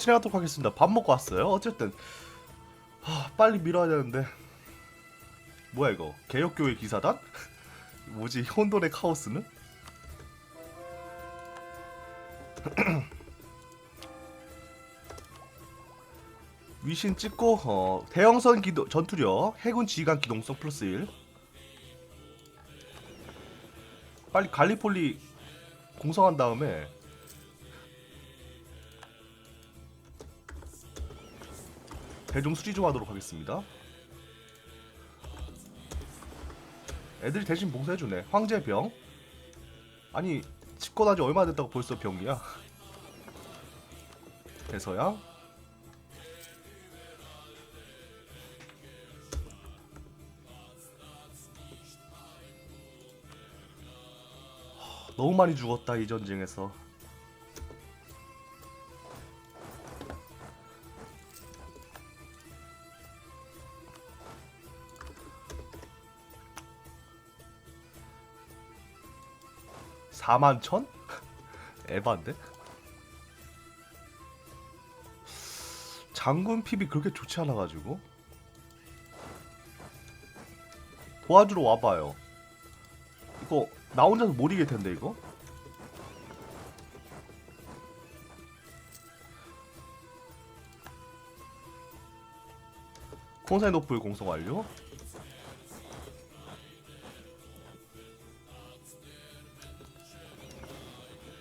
진행하도록 하겠습니다. 밥 먹고 왔어요. 어쨌든 하, 빨리 밀어야 되는데 뭐야 이거 개혁교회 기사단? 뭐지 혼돈의 카오스는? 위신 찍고 어, 대형선 기도, 전투력 해군 지휘관 기동성 플러스 1 빨리 갈리폴리 공성한 다음에 대중 수리 좀 하도록 하겠습니다. 애들이 대신 봉사해주네. 황제 병. 아니 집권한 지 얼마 됐다고 벌써 병이야. 하, 너무 많이 죽었다 이 전쟁에서. 사만 천? 에반데? 장군 핍이 그렇게 좋지 않아가지고 도와주러 와봐요 이거 나 혼자서 못 이길 텐데 이거 콘사이노플 공성 완료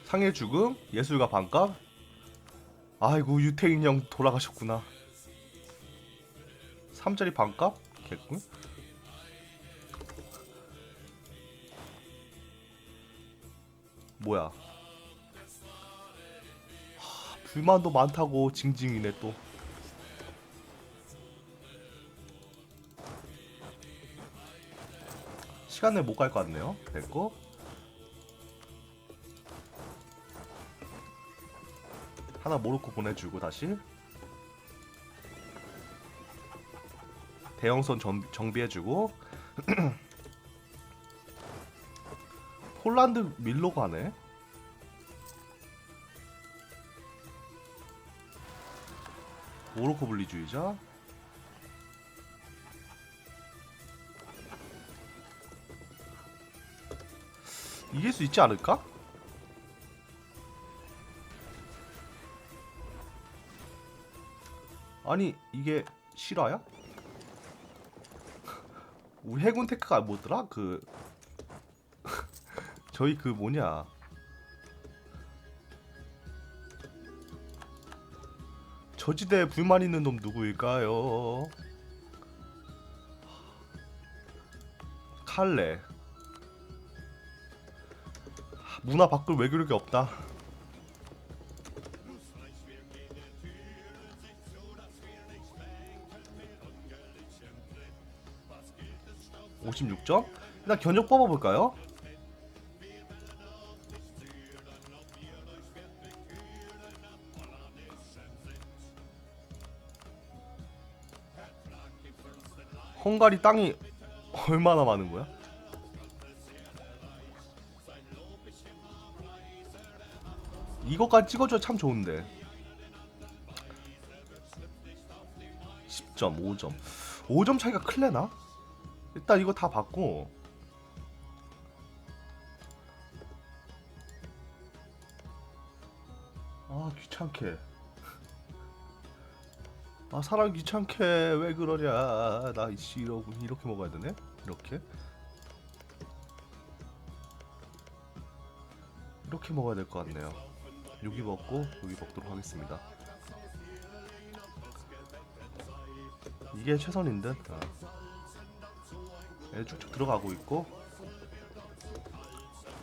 상의 죽음, 예술가 반값. 아이고 유태인 형 돌아가셨구나. 3짜리 반값? 개꿀. 뭐야? 하, 불만도 많다고 징징이네 또. 시간 내에 못갈 것 같네요. 됐고. 하나 모로코 보내주고 다시. 대형선 정, 정비해주고. 폴란드 밀로 가네. 모로코 분리주의자. 이길 수 있지 않을까? 아니 이게 실화야? 우리 해군 테크가 뭐더라? 그 저희 그 뭐냐 저지대에 불만 있는 놈 누구일까요? 칼레 문화 바꿀 외교력이 없다 56점? 일단 견적 뽑아볼까요? 헝가리 땅이 얼마나 많은 거야? 이거까지 찍어줘야 참 좋은데 10점 5점 5점 차이가 클래나? 일단 이거 다 받고. 아 귀찮게. 아 사람 귀찮게 왜 그러냐. 나 이씨 이러고 이렇게 먹어야 되네? 이렇게. 이렇게 먹어야 될 것 같네요. 여기 먹고 여기 먹도록 하겠습니다. 이게 최선인 듯. 아. 애들 쭉쭉 들어가고 있고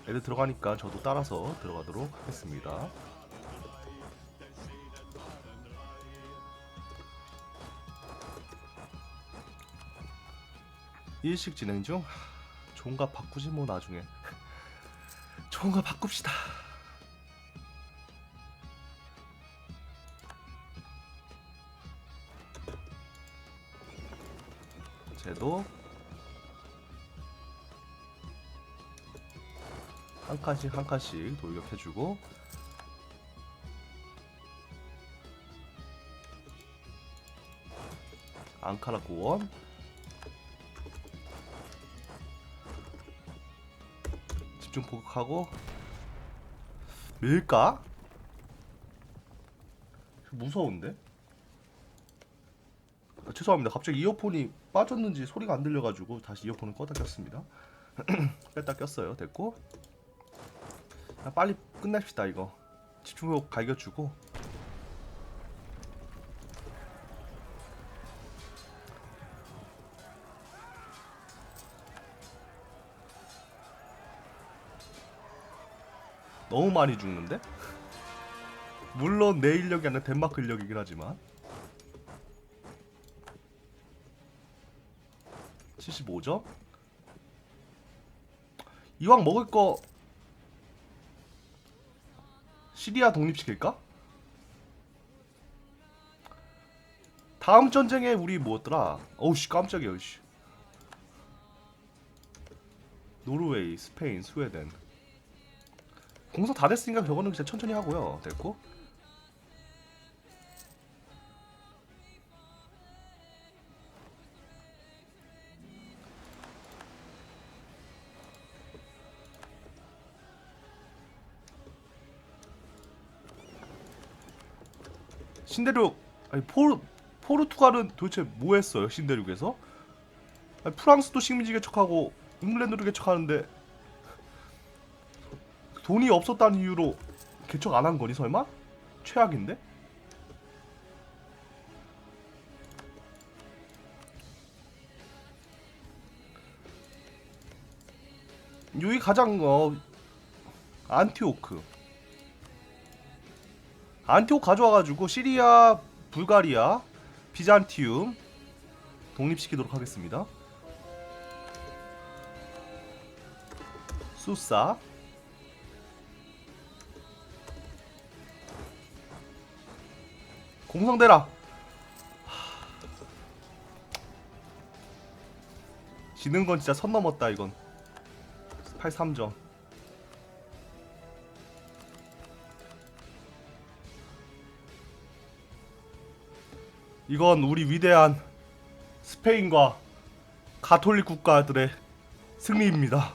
애들 들어가니까 저도 따라서 들어가도록 하겠습니다. 일식 진행 중 종가 바꾸지 뭐 나중에 종가 바꿉시다. 제도 한 칸씩 한 칸씩 돌격해주고 앙카라 고원 집중 포격하고 밀까? 무서운데? 아, 죄송합니다. 갑자기 이어폰이 빠졌는지 소리가 안 들려가지고 다시 이어폰을 꺼다 꼈습니다. 뺐다 꼈어요. 됐고 야, 빨리 끝냅시다 이거. 집중력 갈겨주고 너무 많이 죽는데? 물론 내 인력이 아니라 덴마크 인력이긴 하지만 75점? 이왕 먹을 거 시리아 독립시킬까? 다음 전쟁에 우리 뭐였더라? 어우씨 깜짝이야 씨. 노르웨이, 스페인, 스웨덴 공사 다 됐으니까 저거는 그냥 천천히 하고요 됐고 신대륙 아니 포르 포르투갈은 도대체 뭐 했어요 신대륙에서? 아니, 프랑스도 식민지 개척하고 잉글랜드도 개척하는데 돈이 없었다는 이유로 개척 안 한 거니 설마? 최악인데? 여기 가장 어 안티오크 안티오크 가져와가지고 시리아, 불가리아, 비잔티움 독립시키도록 하겠습니다. 수사. 공성대라. 지는 건 진짜 선 넘었다 이건. 83점 이건 우리 위대한 스페인과 가톨릭 국가들의 승리입니다.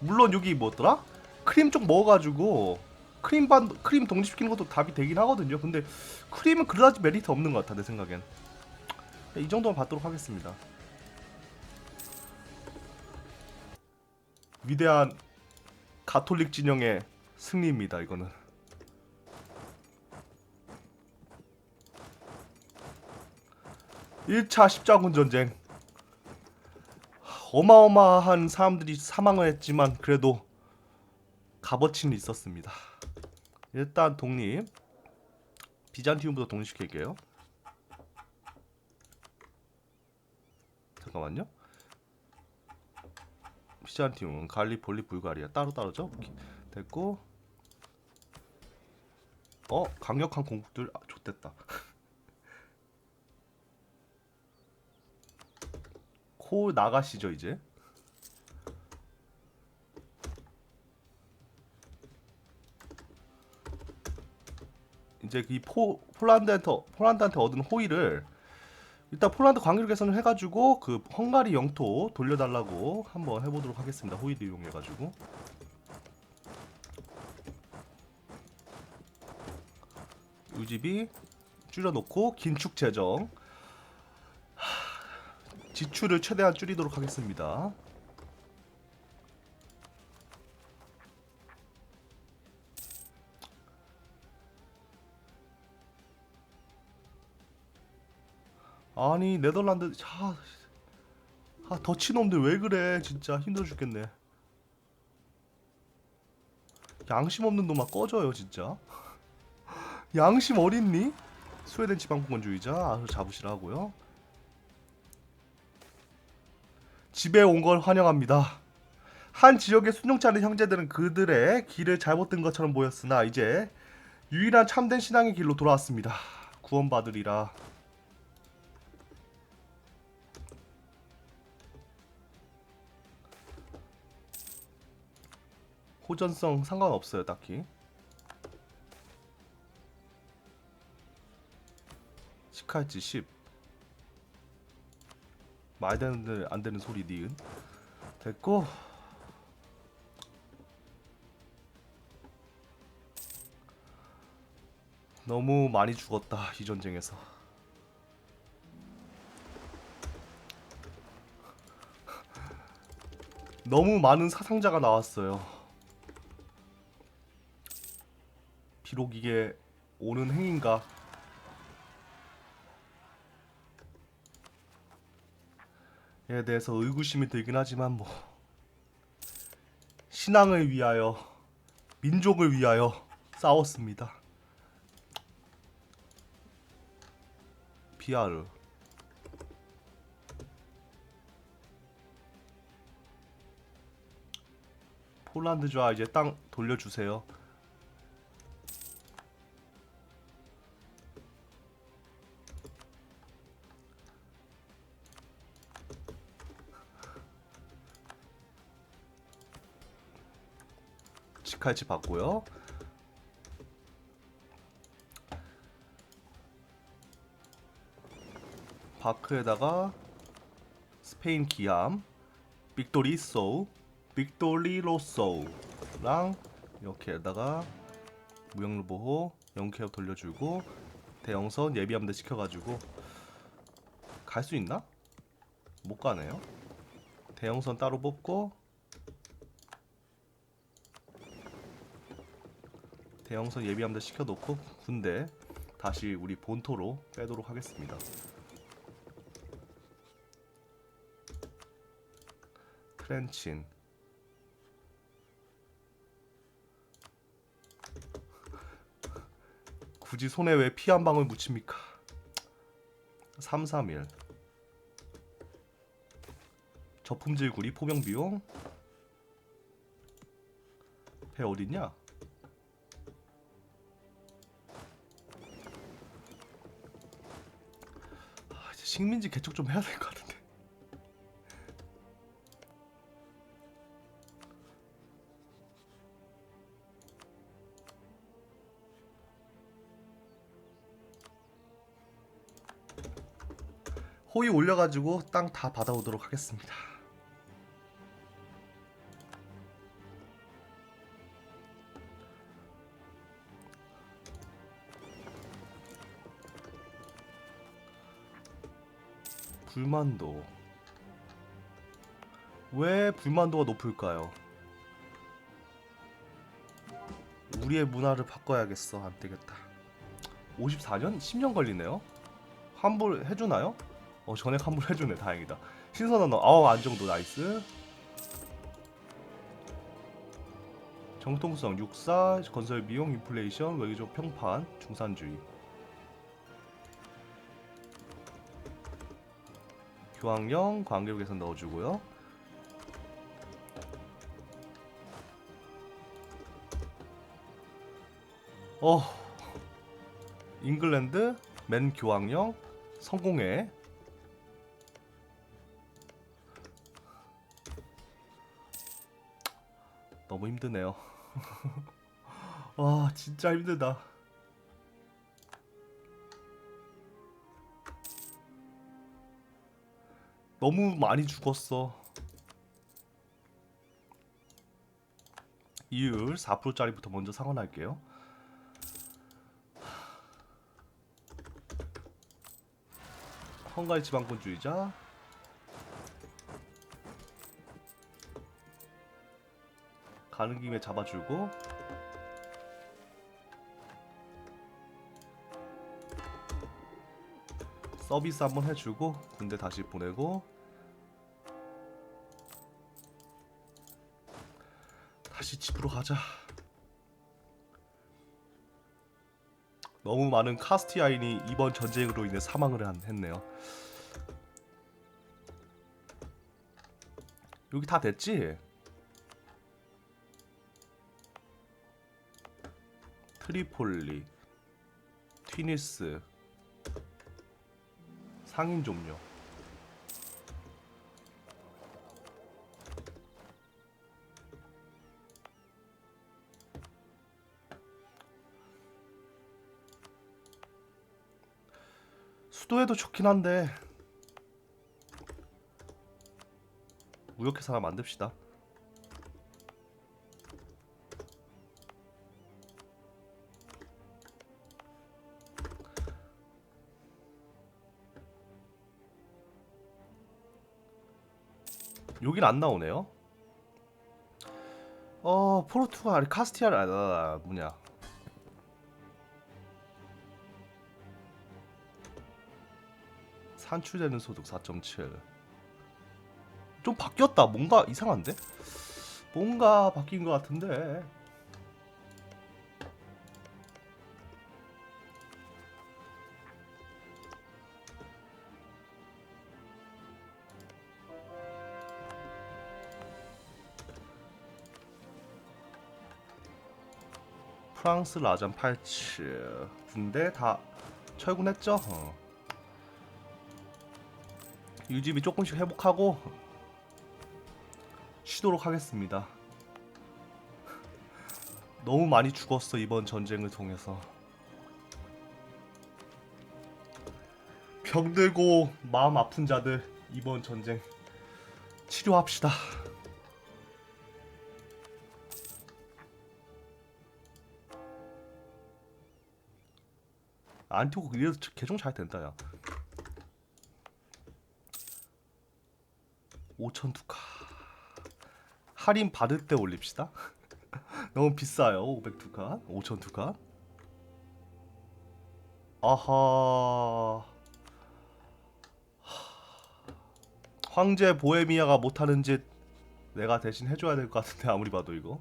물론 여기 뭐더라? 크림 쪽 먹어가지고 크림 반 크림 독립시키는 것도 답이 되긴 하거든요. 근데 크림은 그다지 메리트 없는 것 같아 내 생각엔. 이 정도만 받도록 하겠습니다. 위대한 가톨릭 진영의 승리입니다. 이거는. (1차) 십자군 전쟁 어마어마한 사람들이 사망을 했지만 그래도 값어치는 있었습니다. 일단 독립 비잔티움부터 독립시킬게요. 잠깐만요. 비잔티움, 갈리폴리, 불가리아 따로 따로죠? 오케이. 됐고 어 강력한 공국들 아 좋댔다. 코 나가시죠 이제. 이제 이 포, 폴란드한테 폴란드한테 얻은 호의를 일단 폴란드 관계를 개선을 해가지고 그 헝가리 영토 돌려달라고 한번 해보도록 하겠습니다. 호의도 이용해가지고 유지비 줄여놓고 긴축 재정. 하, 지출을 최대한 줄이도록 하겠습니다. 아니 네덜란드 자, 아 더치놈들 왜 그래? 진짜 힘들어 죽겠네. 양심 없는 놈아 꺼져요 진짜 양심 어딨니? 스웨덴 지방공권주의자. 아주 잡으시라 하고요? 집에 온 걸 환영합니다. 한 지역에 순종치 않은 형제들은 그들의 길을 잘못 든 것처럼 보였으나 이제 유일한 참된 신앙의 길로 돌아왔습니다. 구원받으리라. 호전성 상관없어요 딱히 치카했지 10 말이 되는 안 되는 소리 니은. 됐고. 너무 많이 죽었다 이 전쟁에서. 너무 많은 사상자가 나왔어요. 비록 이게 옳은 행인가 에 대해서 의구심이 들긴 하지만 뭐 신앙을 위하여 민족을 위하여 싸웠습니다. 비아르 폴란드 좋아 이제 땅 돌려주세요. 치칼치 받고요. 바크에다가 스페인 기암, 빅토리 소우, 빅토리 로소우랑 이렇게다가 무역로 보호, 영케어 돌려주고 대형선 예비함대 시켜가지고 갈 수 있나? 못 가네요. 대형선 따로 뽑고 대형선 예비함대 시켜놓고 군대 다시 우리 본토로 빼도록 하겠습니다. 트렌친 굳이 손에 왜 피 한 방울 묻힙니까? 331 저품질 구리 포병 비용 배 어딨냐? 식민지 개척 좀 해야 될 것 같은데. 호의 올려가지고 땅 다 받아오도록 하겠습니다. 불만도 왜 불만도가 높을까요? 우리의 문화를 바꿔야겠어 안 되겠다 54년? 10년 걸리네요 환불 해주나요? 어 전액 환불 해주네 다행이다 신선한 어 아우 안정도 나이스 정통성 육사 건설 비용 인플레이션 외교적 평판 중산주의 교황령 관계부 개선 넣어주고요. 어, 잉글랜드 맨 교황령 성공해. 너무 힘드네요. 와, 진짜 힘들다. 너무 많이 죽었어. 이율 4%짜리부터 먼저 상환할게요. 헝가리 지방권주의자 가는 김에 잡아주고 서비스 한번 해주고 군대 다시 보내고 다시 집으로 가자. 너무 많은 카스티아인이 이번 전쟁으로 인해 사망을 한, 했네요. 여기 다 됐지? 트리폴리, 튀니스, 상인 좀요. 수도에도 좋긴 한데 무역회사 하나 만듭시다. 여긴 안 나오네요. 어 포르투갈 카스티아 아, 뭐냐 산출되는 소득 4.7. 좀 바뀌었다. 뭔가 이상한데? 뭔가 바뀐 것 같은데. 프랑스 라잔 87 군대 다 철군했죠? 어. 유지비 조금씩 회복하고 쉬도록 하겠습니다. 너무 많이 죽었어 이번 전쟁을 통해서. 병들고 마음 아픈 자들 이번 전쟁 치료합시다. 안티고 이래도 개종 잘 된다 야. 5천 두카 할인 받을 때 올립시다. 너무 비싸요. 500 두카, 5천 두카. 아하. 황제 보헤미아가 못하는 짓 내가 대신 해줘야 될 것 같은데 아무리 봐도 이거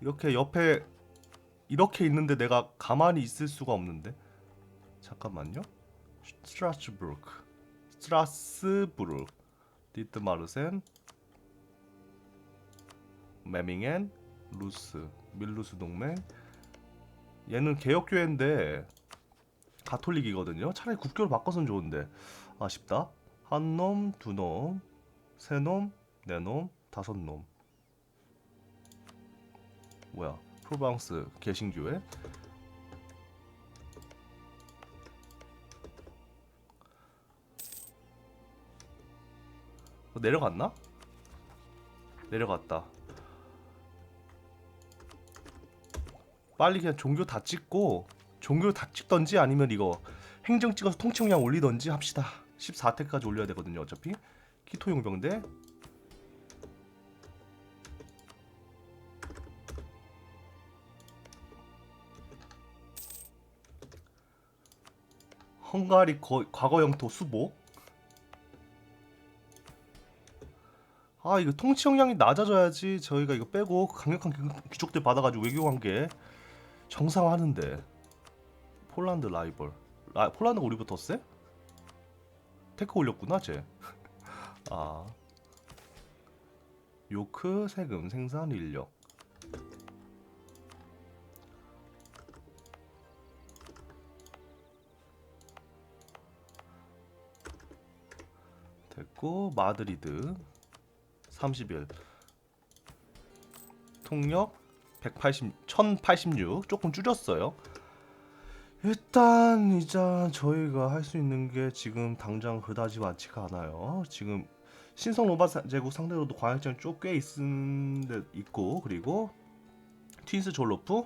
이렇게 옆에 이렇게 있는데 내가 가만히 있을 수가 없는데? 잠깐만요. 스트라스부르크 스트라스부르크 디트마르센 메밍엔 루스 밀루스 동맹. 얘는 개혁교회인데 가톨릭이거든요. 차라리 국교를 바꿔선 좋은데. 아쉽다. 한 놈, 두 놈, 세 놈, 네 놈, 다섯 놈. 뭐야 프로방스 개신교회 어, 내려갔나? 내려갔다. 빨리 그냥 종교 다 찍고 종교 다 찍던지 아니면 이거 행정 찍어서 통치용량 올리던지 합시다. 14태까지 올려야 되거든요. 어차피 키토 용병대 헝가리 거, 과거 영토 수복 아 이거 통치 역량이 낮아져야지 저희가 이거 빼고 강력한 귀- 귀족들 받아가지고 외교 관계 정상화하는데. 폴란드 라이벌. 라, 폴란드가 우리부터 세? 테크 올렸구나 쟤. 아. 요크 세금 생산 인력 됐고 마드리드 30일 통역 180 1086 조금 줄였어요. 일단 이제 저희가 할 수 있는 게 지금 당장 그다지 많지가 않아요. 지금 신성 사- 제국 상대로도 광역전 쪽꽤 있는데 있고 그리고 틴스 졸로프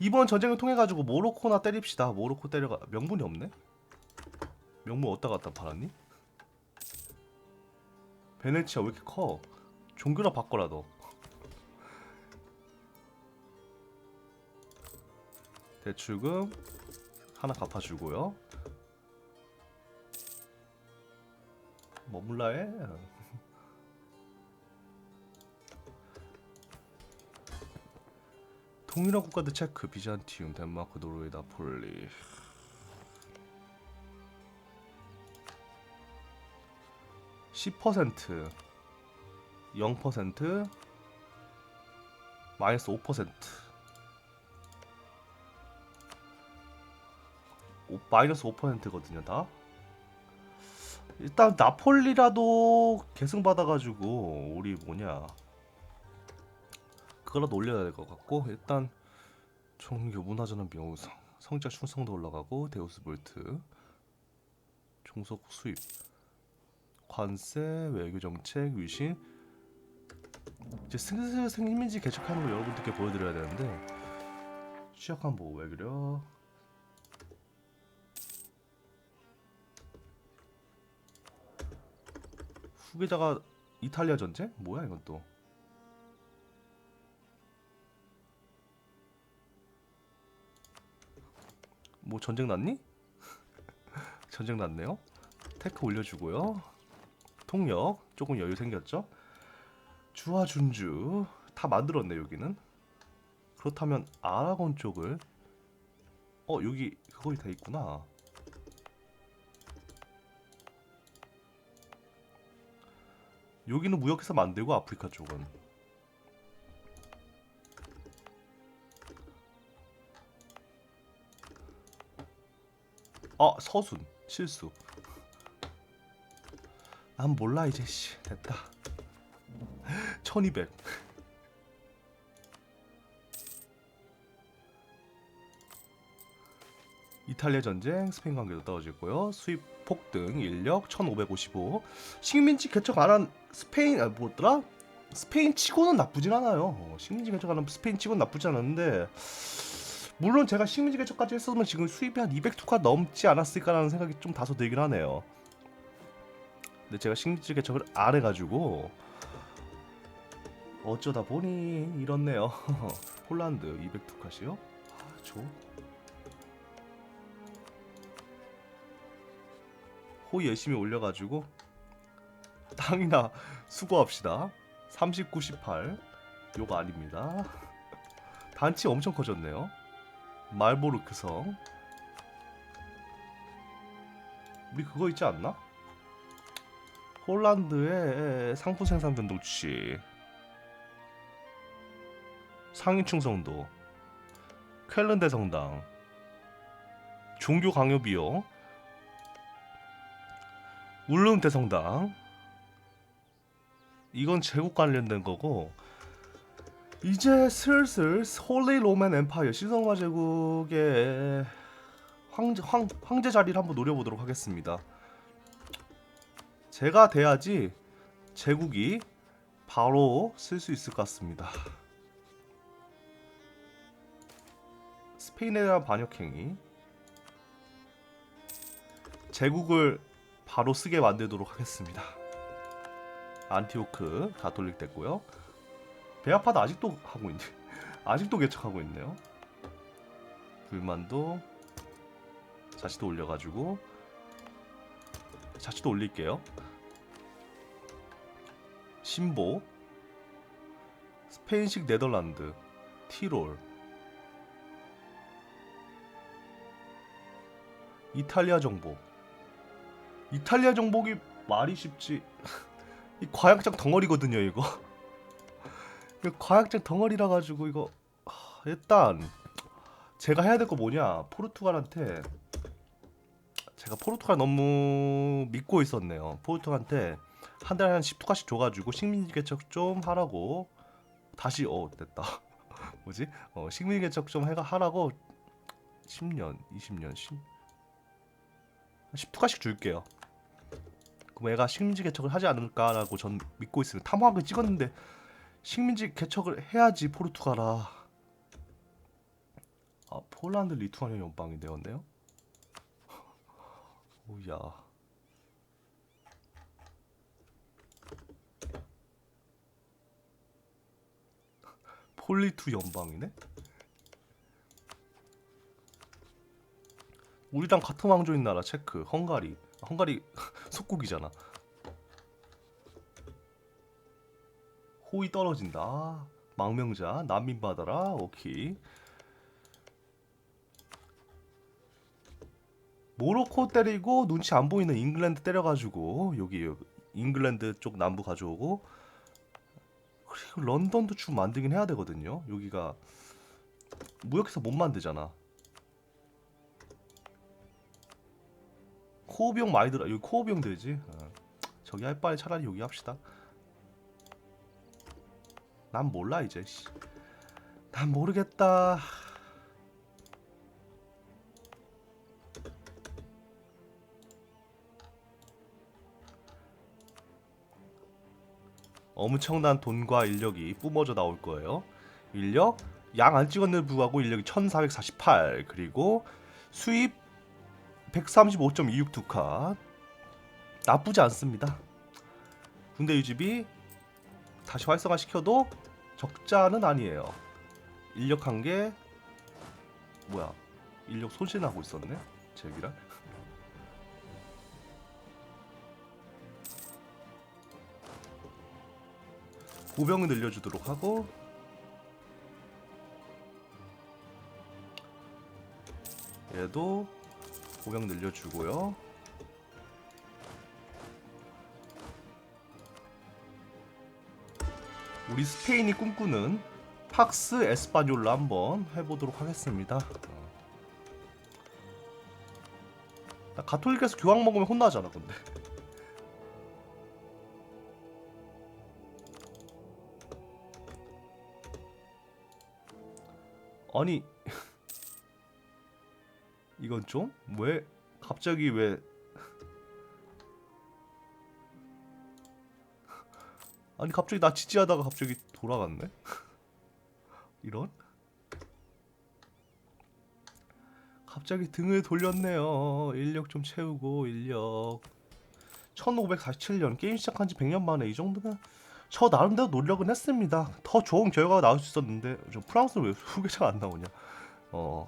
이번 전쟁을 통해 가지고 모로코나 때립시다. 모로코 때려가 명분이 없네. 명분 어디다 갖다 팔았니? 베네치아 왜 이렇게 커? 종교나 바꿔라 너. 대출금 하나 갚아주고요. 머물라 해. 동일한 국가들 체크 비잔티움 덴마크 노르웨이 나폴리 10% 0% 마이너스 5% 오, 마이너스 5%거든요 다. 일단 나폴리라도 계승 받아가지고 우리 뭐냐 그거라도 올려야 될 것 같고 일단 종교 문화전환 명우상 성적 충성도 올라가고 데우스 볼트 종속 수입 관세 외교 정책 위신 이제 슬슬 생민지 개척하는 거 여러분들께 보여드려야 되는데 보고 왜 그래? 후계자가 이탈리아 전쟁? 뭐야 이건 또? 뭐 전쟁 났니? 전쟁 났네요. 테크 올려주고요. 통역 조금 여유 생겼죠? 주와 준주 다 만들었네 여기는. 그렇다면 아라곤 쪽을 어 여기 그거이 다 있구나. 여기는 무역해서 만들고 아프리카 쪽은 아 서순 실수 난 몰라 이제 씨. 됐다. 1200 이탈리아 전쟁 스페인 관계도 떨어지고요. 수입 폭등 인력 1555 식민지 개척 안 한 스페인 아 뭐더라? 스페인 치고는 나쁘진 않아요. 어, 식민지 개척 안한 스페인 치고는 나쁘지 않은데 물론 제가 식민지 개척까지 했었으면 지금 수입이 한 200투카 넘지 않았을까라는 생각이 좀 다소 들긴 하네요. 근데 제가 식민지 개척을 안 해가지고 어쩌다 보니 이렇네요. 폴란드 200투카시요? 아, 저 호의 열심히 올려가지고 땅이나 수거합시다. 39, 18 요거 아닙니다. 단치 엄청 커졌네요. 말보르크 성 우리 그거 있지 않나? 홀란드의 상품 생산 변동치. 상위 충성도. 쾰른 대 성당. 종교 강요 비용 울름 대성당. 이건 제국 관련된 거고 이제 슬슬 홀리 로맨 엠파이어 신성화 제국의 황제, 황, 황제 자리를 한번 노려보도록 하겠습니다. 제가 돼야지 제국이 바로 쓸 수 있을 것 같습니다. 스페인에 대한 반역행위 제국을 바로 쓰게 만들도록 하겠습니다. 안티오크 가톨릭 됐고요. 배아파도 아직도 하고 있네. 아직도 개척하고 있네요. 불만도 자치도 올려가지고 자치도 올릴게요. 신보 스페인식 네덜란드 티롤 이탈리아 정복 이탈리아 정복이 말이 쉽지. 이 과약장 덩어리거든요 이거. 과학적 덩어리라 가지고 이거 하, 일단 제가 해야 될 거 뭐냐? 포르투갈한테 제가 포르투갈 너무 믿고 있었네요. 포르투갈한테 한 달에 한 10투가씩 줘가지고 식민지 개척 좀 하라고 다시 어 됐다 뭐지 어 식민지 개척 좀 해가 하라고 10년 20년 10 10투가씩 줄게요 그럼 애가 식민지 개척을 하지 않을까라고 전 믿고 있어요 탐험학을 찍었는데 식민지 개척을 해야지 포르투갈아. 아 폴란드 리투아니아 연방이 되었네요. 오야. 폴리투 연방이네? 우리랑 같은 왕조인 나라 체크, 헝가리. 헝가리 속국이잖아. 호의 떨어진다. 망명자 난민 받아라. 오케이. 모로코 때리고 눈치 안 보이는 잉글랜드 때려가지고 여기 잉글랜드 쪽 남부 가져오고 그리고 런던도 쭉 만들긴 해야 되거든요. 여기가 무역해서 못 만들잖아. 코어 비용 많이 들어. 여기 코어 비용 들지. 어. 저기 할 바에 차라리 여기 합시다. 난 몰라 이제. 씨. 난 모르겠다. 엄청난 돈과 인력이 뿜어져 나올 거예요. 인력 양 안 찍었는데 불구하고 인력이 1448 그리고 수입 135.26 두카 나쁘지 않습니다. 군대 유지비 다시 활성화 시켜도 적자는 아니에요. 인력 한 개 뭐야 인력 손실나고 있었네 제기랑 보병을 늘려주도록 하고. 얘도 보병 늘려주고요. 우리 스페인이 꿈꾸는 팍스 에스파뇰로 한번 해보도록 하겠습니다. 나 가톨릭에서 교황 먹으면 혼나잖아 근데 아니 이건 좀? 왜 갑자기 왜? 아니 갑자기 나 지지하다가 갑자기 돌아갔네? 이런? 갑자기 등을 돌렸네요. 인력 좀 채우고 인력. 1547년 게임 시작한 지 100년 만에 이 정도면 저 나름대로 노력은 했습니다. 더 좋은 결과가 나올 수 있었는데 저 프랑스는 왜 후계자가 안 나오냐? 어,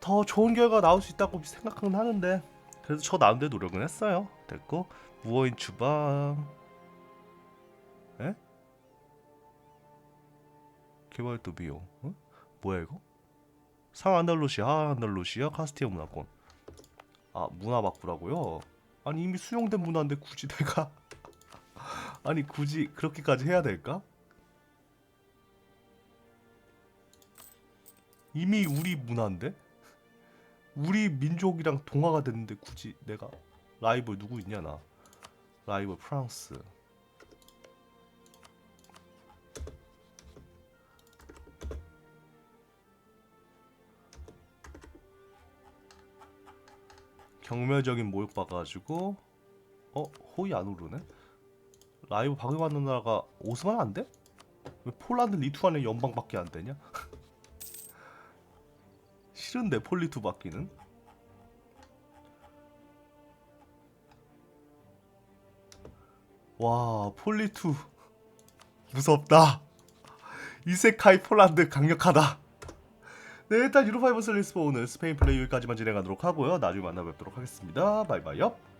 더 좋은 결과가 나올 수 있다고 생각은 하는데 그래도 저 나름대로 노력은 했어요. 됐고 무어인 주방, 에? 개발도 비용, 어? 뭐야 이거? 상안달루시아, 하안달루시아, 카스티아 문화권. 아 문화 바꾸라고요? 아니 이미 수용된 문화인데 굳이 내가 아니 굳이 그렇게까지 해야 될까? 이미 우리 문화인데? 우리 민족이랑 동화가 됐는데 굳이 내가 라이벌 누구 있냐 나 라이벌 프랑스 경멸적인 모욕 받아가지고 어 호의 안 오르네 라이브 방해받는 나라가 오스만 안 돼? 왜 폴란드 리투아니아 연방밖에 안 되냐? 싫은데 폴리투 받기는? 와 폴리투. 무섭다. 이세카이 폴란드 강력하다. 네 일단 유로파이브 슬리스포 오늘 스페인 플레이 여기까지만 진행하도록 하고요. 나중에 만나 뵙도록 하겠습니다. 바이바이요